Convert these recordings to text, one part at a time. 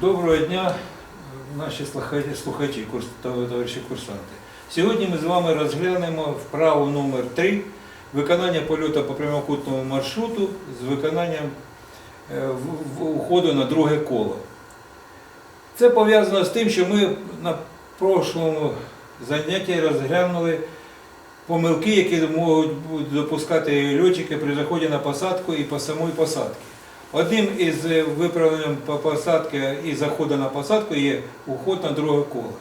Доброго дня, наші слухачі, товариші курсанти. Сьогодні ми з вами розглянемо вправу номер 3 виконання польоту по прямокутному маршруту з виконанням е, уходу на друге коло. Це пов'язано з тим, що ми на прошлому занятті розглянули помилки, які можуть допускати льотчики при заході на посадку і по самої посадки. Одним із е, виправленням посадки і заходу на посадку є уход на друге коло.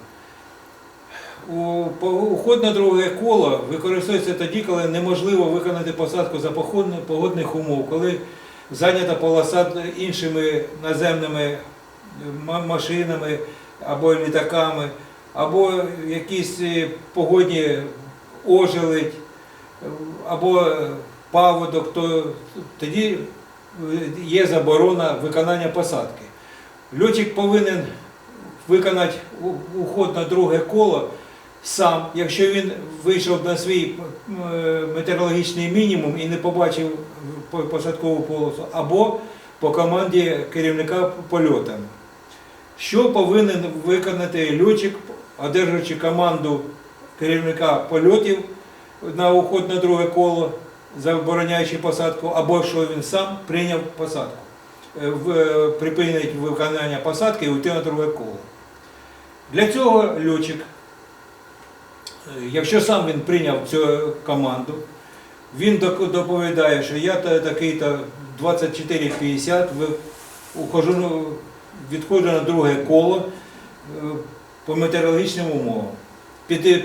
Уход на друге коло використовується тоді, коли неможливо виконати посадку за погодних умов, коли зайнята полоса іншими наземними машинами або літаками, або якісь е, погодні ожеледь, або е, паводок, то тоді е, є заборона виконання посадки. Льотчик повинен виконати уход на друге коло сам, якщо він вийшов на свій е, метеорологічний мінімум і не побачив посадкову полосу, або по команді керівника польотами. Що повинен виконати льотчик, одержуючи команду керівника польотів на уход на друге коло, забороняючи посадку, або що він сам прийняв посадку, Е, е, припинить виконання посадки і уйти на друге коло. Для цього льотчик, е, якщо сам він прийняв цю команду, він доповідає, що я такий-то 24,50, ви- ухожу, ну, відходжу на друге коло по метеорологічним умовам.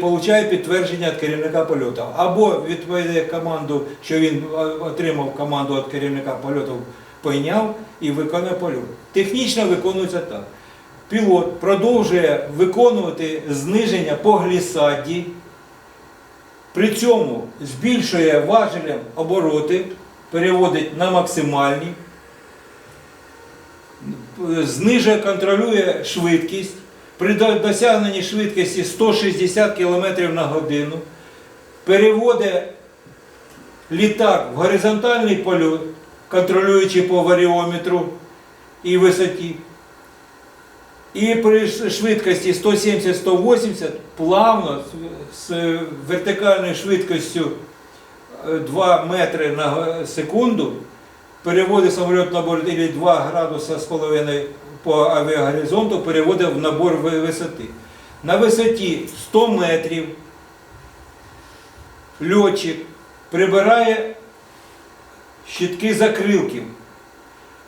Получає підтвердження від керівника польоту. Або відповідає команду, що він е, отримав команду від керівника польоту, прийняв і виконує польот. Технічно виконується так. Пілот продовжує виконувати зниження по глісаді, при цьому збільшує важелем обороти, переводить на максимальні, знижує, контролює швидкість. При досягненні швидкості 160 км на годину переводить літак в горизонтальний польот, контролюючи по варіометру і висоті. І при швидкості 170-180 плавно з- вертикальною швидкістю е, 2 метри на секунду переводить самоліт на борт или 2 градуса з половиною по авіагоризонту, переводить в набор висоти. На висоті 100 метрів льотчик прибирає щитки закрилків.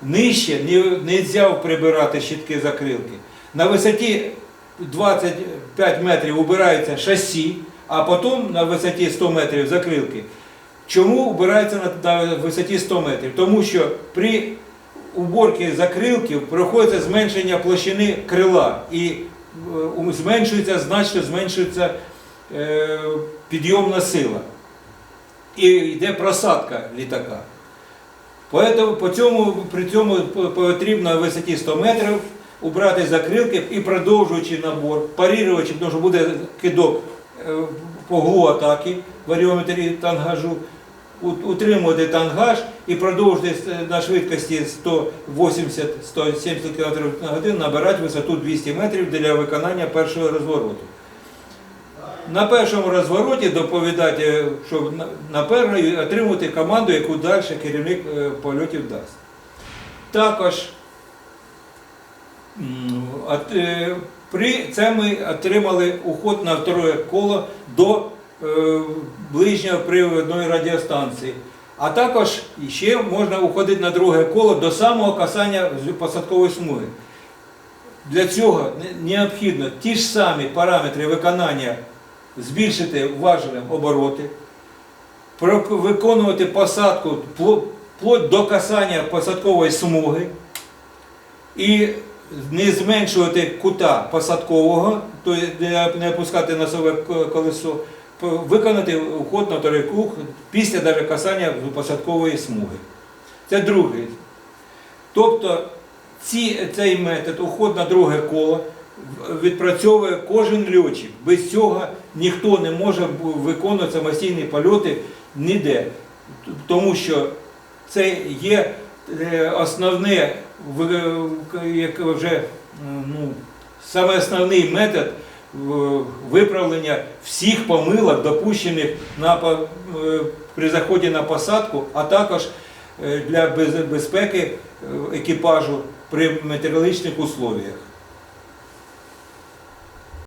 Нижче не можна прибирати щитки закрилки. На висоті 25 метрів убирається шасі, а потім на висоті 100 метрів закрилки. Чому убирається на висоті 100 метрів? Тому що при уборці закрилків проходиться зменшення площини крила і е, зменшується, значно зменшується е, підйомна сила. І йде просадка літака. Поэтому, по цьому, при цьому потрібно на висоті 100 метрів убрати закрилки і продовжуючи набор, паріруючи, тому що буде кидок е, по глу атаки в варіометрі тангажу, утримувати тангаж і продовжувати с- на швидкості 180-170 км на годину набирати висоту 200 метрів для виконання першого розвороту. На першому розвороті доповідати, що на- перший отримувати команду, яку далі керівник е, польотів дасть. Також е, при це ми отримали уход на второе коло до е, ближньої приводної радіостанції. А також ще можна уходити на друге коло до самого касання посадкової смуги. Для цього необхідно ті ж самі параметри виконання збільшити важелем обороти, виконувати посадку вплоть до касання посадкової смуги і не зменшувати кута посадкового, тобто не опускати носове колесо, виконати уход на второй круг після даже касання посадкової смуги. Це другий. Тобто ці, цей метод, уход на друге коло, відпрацьовує кожен льотчик. Без цього ніхто не може виконувати самостійні польоти ніде. Тому що це є е, основне, як вже ну, саме основний метод виправлення всіх помилок, допущених на, е, при заході на посадку, а також е, для безпеки е, екіпажу при метеорологічних условіях.